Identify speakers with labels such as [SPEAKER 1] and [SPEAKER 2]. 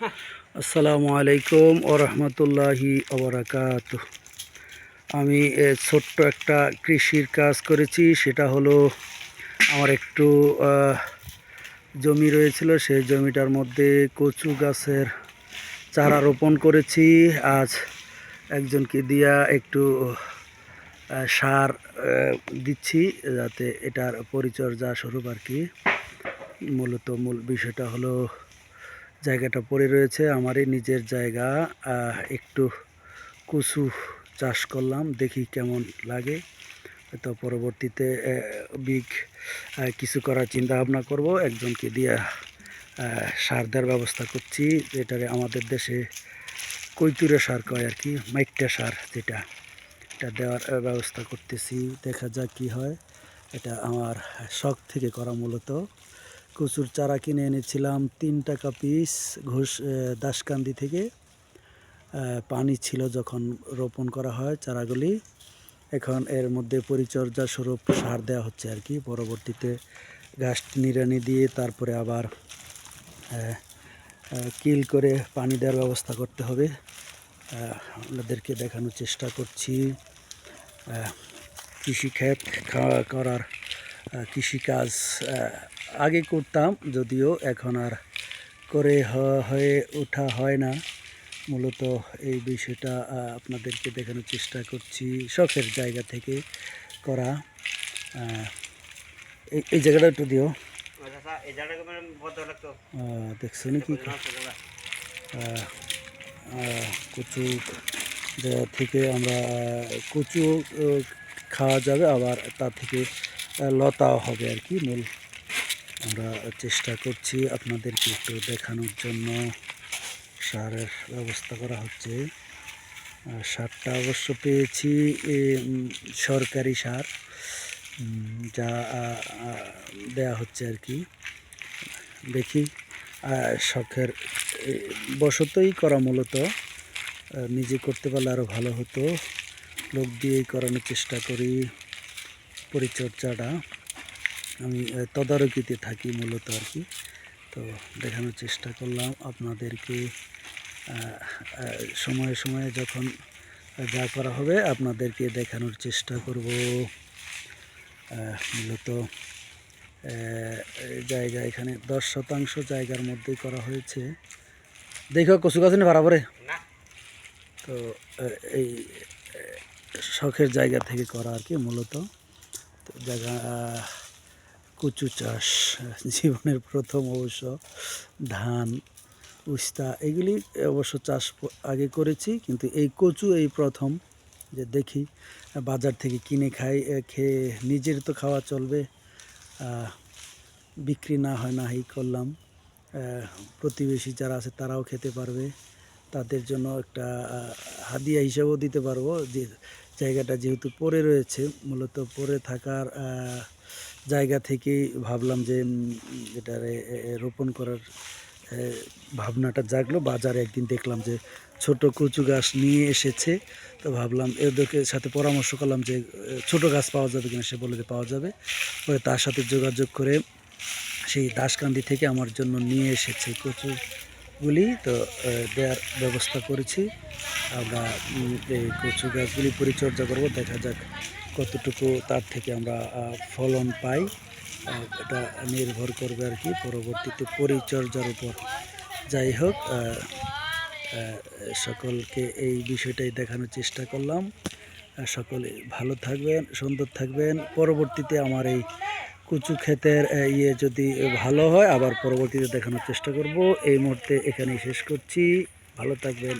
[SPEAKER 1] আসসালামু আলাইকুম ও রহমতুল্লাহি অবরাকাত আমি ছোট্ট একটা কৃষির কাজ করেছি, সেটা হলো আমার একটু জমি রয়েছিল, সেই জমিটার মধ্যে কচু গাছের চারা রোপণ করেছি। আজ একজনকে দিয়া একটু সার দিচ্ছি, যাতে এটার পরিচর্যা স্বরূপ আর কি। মূলত মূল বিষয়টা হলো জায়গাটা পড়ে রয়েছে। আমারই নিজের জায়গা। একটু কচু চাষ করলাম, দেখি কেমন লাগে। তো পরবর্তীতে বিগ কিছু করার চিন্তা ভাবনা করব। একজনকে দিয়ে সার দেওয়ার ব্যবস্থা করছি, যেটারে আমাদের দেশে কৈতুরে সার কয় আর কি মাইকটা সার যেটা। এটা দেওয়ার ব্যবস্থা করতেছি, দেখা যাক কি হয়। এটা আমার শখ থেকে করা মূলত। কচুর চারা কিনে এনেছিলাম। তিন টাকা পিস ঘোষ দাসকান্দি থেকে পানি ছিল যখন রোপণ করা হয় চারাগুলি। এখন এর মধ্যে পরিচর্যা স্বরূপ সার দেওয়া হচ্ছে আর কি। পরবর্তীতে ঘাস নিড়ানি দিয়ে তারপরে আবার কিল করে পানি দেওয়ার ব্যবস্থা করতে হবে। আপনাদেরকে দেখানোর চেষ্টা করছি। কৃষিক্ষেত করার কৃষিকাজ আগে করতাম যদিও এখন আর করে হয়ে ওঠা হয় না। মূলত এই বিষয়টা আপনাদেরকে দেখানোর চেষ্টা করছি শখের জায়গা থেকে করা। এই জায়গাটা একটু দিও। দেখছ নাকি? কচু থেকে আমরা কচু খাওয়া যাবে আবার তা থেকে লতাও হবে আর কি মূল আমরা চেষ্টা করছি আপনাদেরকে একটু দেখানোর জন্য। সারের ব্যবস্থা করা হচ্ছে। সারটা অবশ্য পেয়েছি সরকারি সার যা দেয়া হচ্ছে আর কি। দেখি শখের এ, বশতই করা মূলত। নিজে করতে পারলে আরও ভালো হতো। লোক দিয়েই করানোর চেষ্টা করি পরিচর্যাটা। আমি তদারকিতে থাকি মূলত আর কি। তো দেখানোর চেষ্টা করলাম আপনাদেরকে সময়ে সময়ে যখন যা করা হবে আপনাদেরকে দেখানোর চেষ্টা করব। মূলত জায়গা এখানে দশ শতাংশ জায়গার মধ্যেই করা হয়েছে। দেখো কচু গাছ নি বরাবরে? তো এই শখের জায়গা থেকে করা আর কি মূলত। তো জায়গা কচু চাষ, জীবনের প্রথম অবশ্য ধান, উস্তা, এগুলি অবশ্য চাষ আগে করেছি, কিন্তু এই কচু এই প্রথম যে দেখি, বাজার থেকে কিনে খাই খেয়ে নিজের তো খাওয়া চলবে বিক্রি না হয় না এই করলাম প্রতিবেশী যারা আছে তারাও খেতে পারবে, তাদের জন্য একটা হাদিয়া হিসাবেও দিতে পারব, যে জায়গাটা যেহেতু পড়ে রয়েছে, মূলত পড়ে থাকার জায়গা থেকেই ভাবলাম যে উম, এটারে এ, এ, রোপণ করার ভাবনাটা জাগলো। বাজারে একদিন দেখলাম যে ছোট কচু গাছ নিয়ে এসেছে। তো ভাবলাম এদেরকে সাথে পরামর্শ করলাম যে ছোট গাছ পাওয়া যাবে কিনা সে বলে যে পাওয়া যাবে। পরে তার সাথে যোগাযোগ করে সেই দাসকান্দি থেকে আমার জন্য নিয়ে এসেছে কচুগুলি। তো দেওয়ার ব্যবস্থা করেছি। আমরা এই কচু গাছগুলি পরিচর্যা করব দেখা যাক কতটুকু তার থেকে আমরা ফলন পাই এটা নির্ভর করবে আর কি পরবর্তীতে পরিচর্যার উপর। যাই হোক সকলকে এই বিষয়টাই দেখানোর চেষ্টা করলাম। সকলে ভালো থাকবেন, সুন্দর থাকবেন। পরবর্তীতে আমার এই কচু ক্ষেতের ইয়ে যদি ভালো হয়, আবার পরবর্তীতে দেখানোর চেষ্টা করব। এই মুহূর্তে এখানেই শেষ করছি। ভালো থাকবেন।